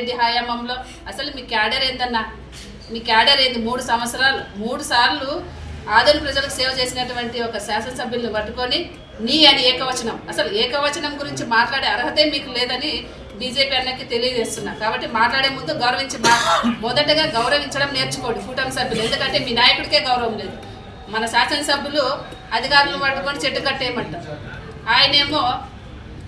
రెడ్డి హయాంలో అసలు మీ క్యాడర్ ఏందన్నా? మీ క్యాడర్ ఏంది? మూడు సంవత్సరాలు మూడు సార్లు ఆదరణ ప్రజలకు సేవ చేసినటువంటి ఒక శాసనసభ్యుల్ని పట్టుకొని నీ అని ఏకవచనం. అసలు ఏకవచనం గురించి మాట్లాడే అర్హతే మీకు లేదని బీజేపీ అన్నకి తెలియజేస్తున్నా. కాబట్టి మాట్లాడే ముందు గౌరవించి మా మొదటగా గౌరవించడం నేర్చుకోండి కూటమి సభ్యులు. ఎందుకంటే మీ నాయకుడికే గౌరవం లేదు. మన శాసనసభ్యులు అధికారులను పట్టుకొని చెట్టు కట్టేయమంటారు. ఆయనేమో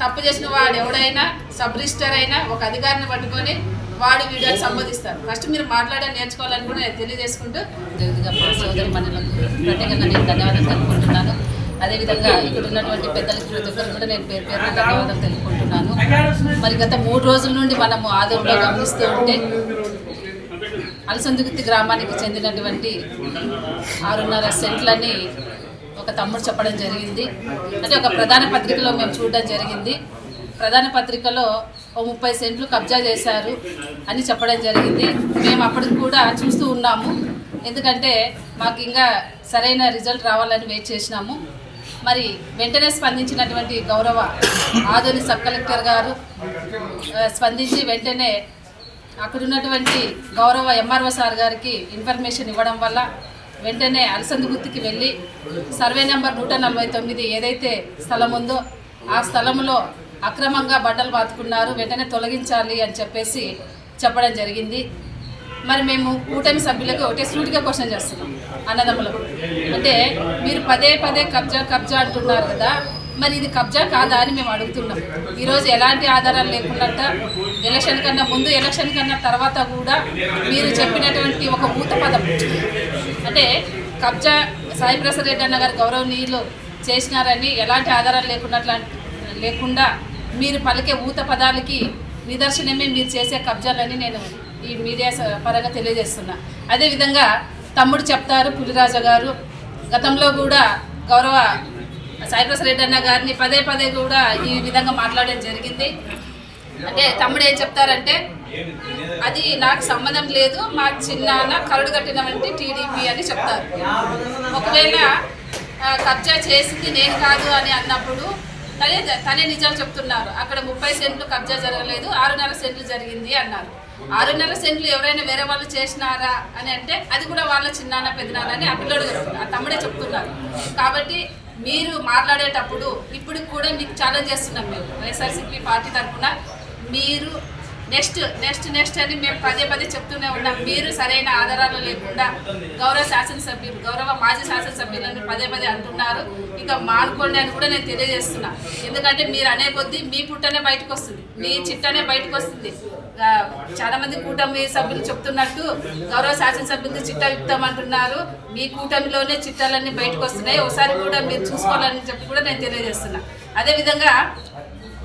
తప్పు చేసిన వాడు ఎవడైనా సబ్ రిజిస్టర్ అయినా ఒక అధికారిని పట్టుకొని వాడు వీడియోని సంబోధిస్తారు. ఫస్ట్ మీరు మాట్లాడడం నేర్చుకోవాలని కూడా నేను తెలియజేసుకుంటూ జగదిగా మా సోదరి మనలకు ప్రత్యేకంగా నేను ధన్యవాదాలు తెలుపుకుంటున్నాను. అదేవిధంగా ఇక్కడ ఉన్నటువంటి పెద్దలకి ప్రతి ఒక్కరు కూడా నేను పేరు పేరు ధన్యవాదాలు తెలుపుకుంటున్నాను. మరి గత మూడు రోజుల నుండి మనము ఆదరణలో గమనిస్తూ ఉంటే అలసందుగుత్తి గ్రామానికి చెందినటువంటి ఆరున్నర సెంట్లని ఒక తమ్ముడు చెప్పడం జరిగింది. అంటే ఒక ప్రధాన పత్రికలో మేము చూడడం జరిగింది. ప్రధాన పత్రికలో ఓ ముప్పై సెంట్లు కబ్జా చేశారు అని చెప్పడం జరిగింది. మేము అప్పటికి కూడా చూస్తూ ఉన్నాము. ఎందుకంటే మాకు ఇంకా సరైన రిజల్ట్ రావాలని వెయిట్ చేసినాము. మరి వెంటనే స్పందించినటువంటి గౌరవ ఆదోని సబ్ కలెక్టర్ గారు స్పందించి వెంటనే అక్కడ ఉన్నటువంటి గౌరవ ఎంఆర్ఓ సార్ గారికి ఇన్ఫర్మేషన్ ఇవ్వడం వల్ల వెంటనే అలసంద గుర్తుకి వెళ్ళి సర్వే నెంబర్ నూట నలభై తొమ్మిది ఏదైతే స్థలం ఉందో ఆ స్థలంలో అక్రమంగా బట్టలు పాతుకున్నారు వెంటనే తొలగించాలి అని చెప్పేసి చెప్పడం జరిగింది. మరి మేము కూటమి సభ్యులకు ఒకటే సూటిగా క్వశ్చన్ చేస్తున్నాం అన్నదమ్ములకు. అంటే మీరు పదే పదే కబ్జా కబ్జా అంటున్నారు కదా మరి ఇది కబ్జా కాదా అని మేము అడుగుతున్నాం. ఈరోజు ఎలాంటి ఆధారాలు లేకుండా ఎలక్షన్ కన్నా ముందు ఎలక్షన్ కన్నా తర్వాత కూడా మీరు చెప్పినటువంటి ఒక ఊత పదం అంటే కబ్జా సాయి ప్రసాద్ రెడ్డి అన్న గారు గౌరవనీయులు చేసినారని ఎలాంటి ఆధారాలు లేకుండా లేకుండా మీరు పలికే ఊత పదాలకి నిదర్శనమే మీరు చేసే కబ్జాలని నేను ఈ మీడియా స- పరంగా తెలియజేస్తున్నా. అదేవిధంగా తమ్ముడు చెప్తారు పులిరాజా గారు గతంలో కూడా గౌరవ సాయిప్రసాద్ రెడ్డి అన్న గారిని పదే పదే కూడా ఈ విధంగా మాట్లాడడం జరిగింది. అంటే తమ్ముడు ఏం చెప్తారంటే అది నాకు సంబంధం లేదు. మా చిన్నాన్న కరడు కట్టినవంటి టీడీపీ అని చెప్తారు. ఒకవేళ కబ్జా చేసింది నేను కాదు అని అన్నప్పుడు తనే తనే నిజాలు చెప్తున్నారు. అక్కడ ముప్పై సెంట్లు కబ్జా జరగలేదు ఆరున్నర సెంట్లు జరిగింది అన్నారు. ఆరున్నర సెంట్లు ఎవరైనా వేరే వాళ్ళు చేసినారా అని అంటే అది కూడా వాళ్ళ చిన్నాన్న పెద్దనాన్న అని ఆ పిల్లోడు ఆ తమ్ముడే చెప్తున్నారు. కాబట్టి మీరు మాట్లాడేటప్పుడు ఇప్పుడు కూడా మీకు ఛాలెంజ్ చేస్తున్నాం మేము. వైఎస్ఆర్సీపీ పార్టీ తరఫున మీరు నెక్స్ట్ నెక్స్ట్ నెక్స్ట్ అని మేము పదే పదే చెప్తూనే ఉన్నాం. మీరు సరైన ఆధారాలు లేకుండా గౌరవ శాసనసభ్యులు గౌరవ మాజీ శాసనసభ్యులను పదే పదే అంటున్నారు. ఇక మానుకోండి అని కూడా నేను తెలియజేస్తున్నా. ఎందుకంటే మీరు అనే కొద్దీ మీ పుట్టనే బయటకు వస్తుంది మీ చిట్టనే బయటకు వస్తుంది చాలా మంది కూటమి సభ్యులు చెప్తున్నట్టు గౌరవ శాసనసభ్యులు చిట్ట అంటున్నారు మీ కూటమిలోనే చిట్టాలన్నీ బయటకు వస్తున్నాయి ఒకసారి కూడా మీరు చూసుకోవాలని చెప్పి కూడా నేను తెలియజేస్తున్నా. అదేవిధంగా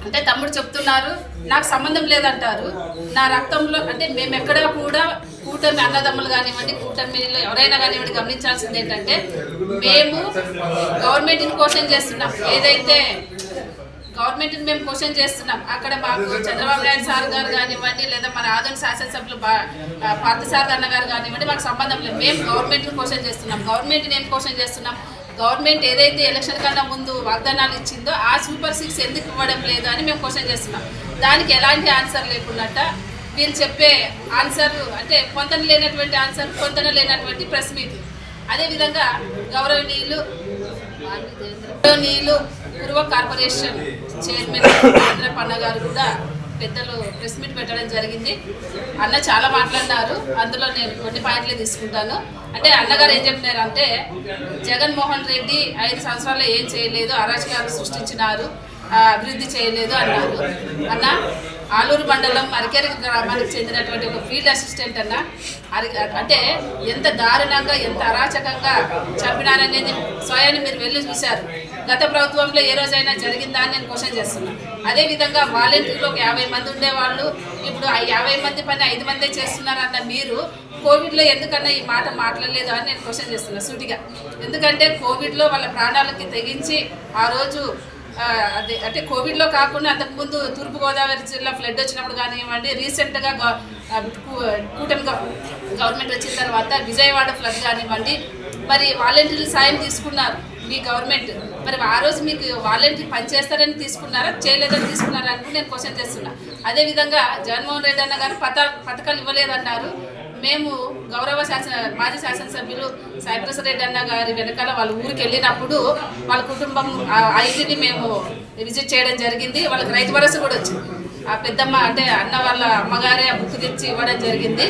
అంటే తమ్ముడు చెప్తున్నారు నాకు సంబంధం లేదంటారు. నా రక్తంలో అంటే మేము ఎక్కడ కూడా కూటమి అన్నదమ్ములు కానివ్వండి కూటమిలో ఎవరైనా కానివ్వండి గమనించాల్సింది ఏంటంటే మేము గవర్నమెంట్ని క్వశ్చన్ చేస్తున్నాం. ఏదైతే గవర్నమెంట్ని మేము క్వశ్చన్ చేస్తున్నాం అక్కడ మాకు చంద్రబాబు నాయుడు సార్ గారు కానివ్వండి లేదా మన ఆదరణ శాసనసభ్యులు బా పార్థసారథి అన్న గారు కానివ్వండి మాకు సంబంధం లేదు. మేము గవర్నమెంట్ని క్వశ్చన్ చేస్తున్నాం. గవర్నమెంట్ని ఏం క్వశ్చన్ చేస్తున్నాం. గవర్నమెంట్ ఏదైతే ఎలక్షన్ కన్నా ముందు వాగ్దానాలు ఇచ్చిందో ఆ సూపర్ సిక్స్ ఎందుకు ఇవ్వడం లేదు అని మేము క్వశ్చన్ చేస్తున్నాం. దానికి ఎలాంటి ఆన్సర్ లేకున్నట్ట వీళ్ళు చెప్పే ఆన్సర్ అంటే పొంతన లేనటువంటి ఆన్సర్ పొంతన లేనటువంటి ప్రెస్ మీట్. అదేవిధంగా గౌరవనీయులు గౌరవనీయులు పూర్వ కార్పొరేషన్ చైర్మన్ చంద్రపన్న గారు కూడా పెద్దలు ప్రెస్ మీట్ పెట్టడం జరిగింది. అన్న చాలా మాట్లాడినారు. అందులో నేను కొన్ని పాయింట్లు తీసుకుంటాను. అంటే అన్నగారు ఏం చెప్పినారు అంటే జగన్మోహన్ రెడ్డి ఐదు సంవత్సరాల్లో ఏం చేయలేదు అరాచకాలు సృష్టించినారు అభివృద్ధి చేయలేదు అన్నారు. అన్న ఆలూరు మండలం అరికేరి గ్రామానికి చెందినటువంటి ఒక ఫీల్డ్ అసిస్టెంట్ అన్న అరి అంటే ఎంత దారుణంగా ఎంత అరాచకంగా చంపినారనేది స్వయాన్ని మీరు వెళ్ళి చూశారు. గత ప్రభుత్వంలో ఏ రోజైనా జరిగిందా అని నేను క్వశ్చన్ చేస్తున్నాను అదేవిధంగా వాలంటీర్లు ఒక యాభై మంది ఉండేవాళ్ళు. ఇప్పుడు ఆ యాభై మంది పని ఐదు మందే చేస్తున్నారన్న మీరు కోవిడ్లో ఎందుకన్నా ఈ మాట మాట్లాడలేదు అని నేను క్వశ్చన్ చేస్తున్నా సూటిగా. ఎందుకంటే కోవిడ్లో వాళ్ళ ప్రాణాలకి తెగించి ఆ రోజు అదే అంటే కోవిడ్లో కాకుండా అంతకుముందు తూర్పుగోదావరి జిల్లా ఫ్లడ్ వచ్చినప్పుడు కానివ్వండి రీసెంట్గా కూటమి గవర్నమెంట్ వచ్చిన తర్వాత విజయవాడ ఫ్లడ్ కానివ్వండి మరి వాలంటీర్లు సాయం తీసుకున్నారు మీ గవర్నమెంట్. మరి ఆ రోజు మీకు వాలంటీర్ పని చేస్తారని తీసుకున్నారా? చేయలేదని తీసుకున్నారా అని నేను క్వశ్చన్ చేస్తున్నా. అదేవిధంగా జగన్మోహన్ రెడ్డి అన్న గారు పథ పథకాలు ఇవ్వలేదన్నారు. మేము గౌరవ శాసన మాజీ శాసనసభ్యులు సాయిప్రసాద్ రెడ్డి అన్న గారి వెనకాల వాళ్ళ ఊరికి వెళ్ళినప్పుడు వాళ్ళ కుటుంబం ఆ ఆ ఇంటిని మేము విజిట్ చేయడం జరిగింది. వాళ్ళకి రైతు భరోసా కూడా వచ్చింది. ఆ పెద్దమ్మ అంటే అన్న వాళ్ళ అమ్మగారే ఆ బుక్ తెచ్చి ఇవ్వడం జరిగింది.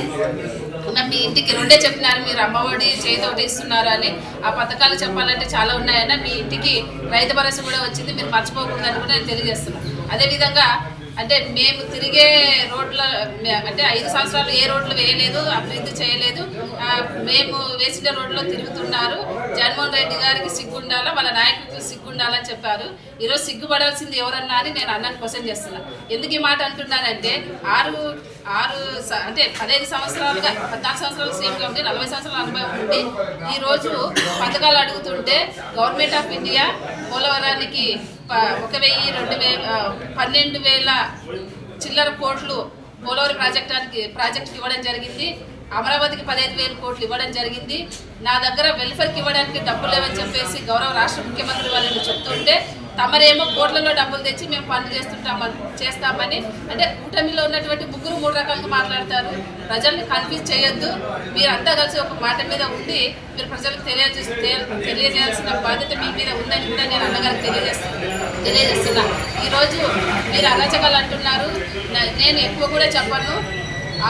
ఉన్న మీ ఇంటికి రెండే చెప్పినారు మీరు అమ్మఒడి చేతోటి ఇస్తున్నారు అని. ఆ పథకాలు చెప్పాలంటే చాలా ఉన్నాయన్న మీ ఇంటికి రైతు భరోసా కూడా వచ్చింది మీరు మర్చిపోకూడదని కూడా నేను తెలియజేస్తున్నాను అదేవిధంగా అంటే మేము తిరిగే రోడ్ల అంటే ఐదు సంవత్సరాలు ఏ రోడ్లు వేయలేదు అభివృద్ధి చేయలేదు. మేము వేసిన రోడ్లో తిరుగుతున్నారు. జగన్మోహన్ రెడ్డి గారికి సిగ్గుండాలా వాళ్ళ నాయకుడికి సిగ్గుండాలని చెప్పారు. ఈరోజు సిగ్గుపడాల్సింది ఎవరన్నా అని నేను అన్నాను క్వశ్చన్ చేస్తున్నాను ఎందుకు ఈ మాట అంటున్నానంటే ఆరు ఆరు అంటే పదహైదు సంవత్సరాలుగా పద్నాలుగు సంవత్సరాలు సీఎంగా ఉండి నలభై సంవత్సరాల అనుభవం ఉండి ఈరోజు పథకాలు అడుగుతుంటే గవర్నమెంట్ ఆఫ్ ఇండియా పోలవరానికి ఒక వెయ్యి రెండు వేల పన్నెండు వేల చిల్లర కోట్లు పోలవరం ప్రాజెక్టానికి ప్రాజెక్టుకి ఇవ్వడం జరిగింది. అమరావతికి పదహైదు వేల కోట్లు ఇవ్వడం జరిగింది. నా దగ్గర వెల్ఫేర్కి ఇవ్వడానికి డబ్బులు లేవని చెప్పేసి గౌరవ రాష్ట్ర ముఖ్యమంత్రి వాళ్ళని చెప్తుంటే తమరేమో కోట్లలో డబ్బులు తెచ్చి మేము పనులు చేస్తుంటామని చేస్తామని. అంటే కూటమిలో ఉన్నటువంటి ముగ్గురు మూడు రకాలుగా మాట్లాడతారు. ప్రజల్ని కన్ఫ్యూజ్ చేయొద్దు. మీరంతా కలిసి ఒక మాట మీద ఉండి మీరు ప్రజలకు తెలియజే తెలియజేయాల్సిన బాధ్యత మీ మీద ఉందని కూడా నేను అన్నగారికి తెలియజేస్తాను తెలియజేస్తున్నా. ఈరోజు మీరు అరాచకాలు అంటున్నారు. నేను ఎక్కువ కూడా చెప్పను.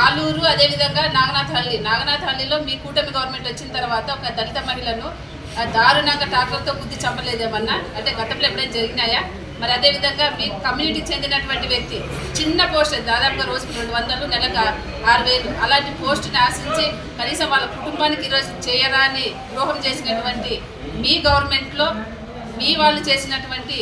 ఆలూరు అదేవిధంగా నాగనాథ్ హల్లి నాగనాథ్ హల్లిలో మీ కూటమి గవర్నమెంట్ వచ్చిన తర్వాత ఒక దళిత మహిళను దారుణంగా ట్రాక్టర్తో గుద్ది చంపలేదేమన్నా అంటే గతంలో ఎప్పుడైనా జరిగినాయా? మరి అదేవిధంగా మీ కమ్యూనిటీకి చెందినటువంటి వ్యక్తి చిన్న పోస్ట్ దాదాపుగా రోజుకు రెండు వందలు నెలకు ఆరు వేలు అలాంటి పోస్టుని ఆశించి కనీసం వాళ్ళ కుటుంబానికి ఈరోజు చేయరాని ద్రోహం చేసినటువంటి మీ గవర్నమెంట్లో మీ వాళ్ళు చేసినటువంటి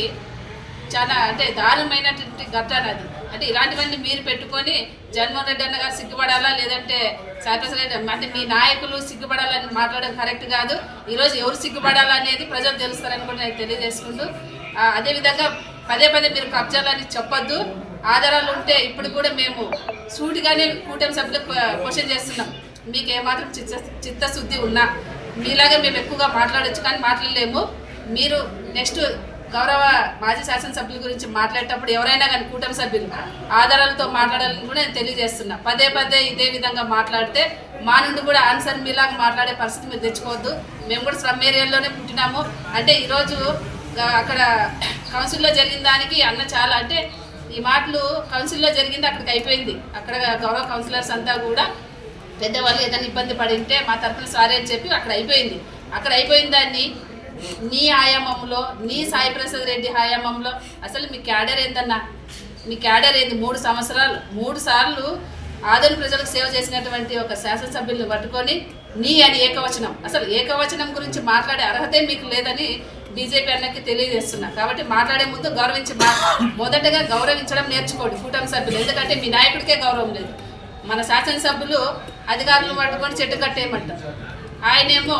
చాలా అంటే దారుణమైనటువంటి ఘటన అది. అంటే ఇలాంటివన్నీ మీరు పెట్టుకొని జగన్మోహన్ రెడ్డి అన్న గారు సిగ్గుపడాలా? లేదంటే సర్పంచ్ రెడ్డి అంటే మీ నాయకులు సిగ్గుపడాలని మాట్లాడడం కరెక్ట్ కాదు. ఈరోజు ఎవరు సిగ్గుపడాలా అనేది ప్రజలు తెలుస్తారని కూడా నేను తెలియజేసుకుంటూ అదేవిధంగా పదే పదే మీరు కబ్జాలని చెప్పొద్దు. ఆధారాలు ఉంటే ఇప్పుడు కూడా మేము సూటిగానే కూటమి సభ్యులకు క్వశ్చన్ చేస్తున్నాం. మీకు ఏమాత్రం చిత్త చిత్తశుద్ధి ఉన్నా. మీలాగే మేము ఎక్కువగా మాట్లాడొచ్చు కానీ మాట్లాడలేము. మీరు నెక్స్ట్ గౌరవ మాజీ శాసనసభ్యుల గురించి మాట్లాడేటప్పుడు ఎవరైనా కానీ కూటమి సభ్యులు ఆధారాలతో మాట్లాడాలని కూడా నేను తెలియజేస్తున్నా. పదే పదే ఇదే విధంగా మాట్లాడితే మా నుండి కూడా ఆన్సర్ మీలాగా మాట్లాడే పరిస్థితి మీరు తెచ్చుకోవద్దు. మేము కూడా స్లమ్ ఏరియాలోనే పుట్టినాము. అంటే ఈరోజు అక్కడ కౌన్సిల్లో జరిగిన దానికి అన్న చాలా అంటే ఈ మాటలు కౌన్సిల్లో జరిగింది అక్కడికి అయిపోయింది. అక్కడ గౌరవ కౌన్సిలర్స్ అంతా కూడా పెద్దవాళ్ళు ఏదైనా ఇబ్బంది పడి ఉంటే మా తరఫున సారీ అని చెప్పి అక్కడ అయిపోయింది. అక్కడ అయిపోయిన దాన్ని నీ ఆయామంలో నీ సాయి ప్రసాద్ రెడ్డి ఆయామంలో అసలు మీ క్యాడర్ ఏందన్నా? మీ క్యాడర్ ఏంది? మూడు సంవత్సరాలు మూడు సార్లు ఆదరణ ప్రజలకు సేవ చేసినటువంటి ఒక శాసనసభ్యుల్ని పట్టుకొని నీ అని ఏకవచనం. అసలు ఏకవచనం గురించి మాట్లాడే అర్హతే మీకు లేదని బీజేపీ అన్నకి తెలియజేస్తున్నా. కాబట్టి మాట్లాడే ముందు గౌరవించి మొదటగా గౌరవించడం నేర్చుకోండి కూటమి సభ్యులు. ఎందుకంటే మీ నాయకుడికే గౌరవం లేదు. మన శాసనసభ్యులు అధికారులను పట్టుకొని చెట్టు కట్టేయమంటారు. ఆయనేమో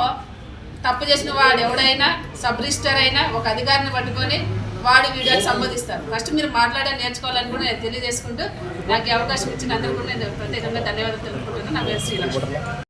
తప్పు చేసిన వాడు ఎవడైనా సబ్ రిజిస్టర్ అయినా ఒక అధికారిని పట్టుకొని వాడు వీడియోని సంబోధిస్తారు. ఫస్ట్ మీరు మాట్లాడడం నేర్చుకోవాలని కూడా నేను తెలియజేసుకుంటూ నాకు అవకాశం ఇచ్చిన అందరూ కూడా నేను ప్రత్యేకంగా ధన్యవాదాలు తెలుపుకుంటున్నాను. నా పేరు శ్రీలక్ష్మి.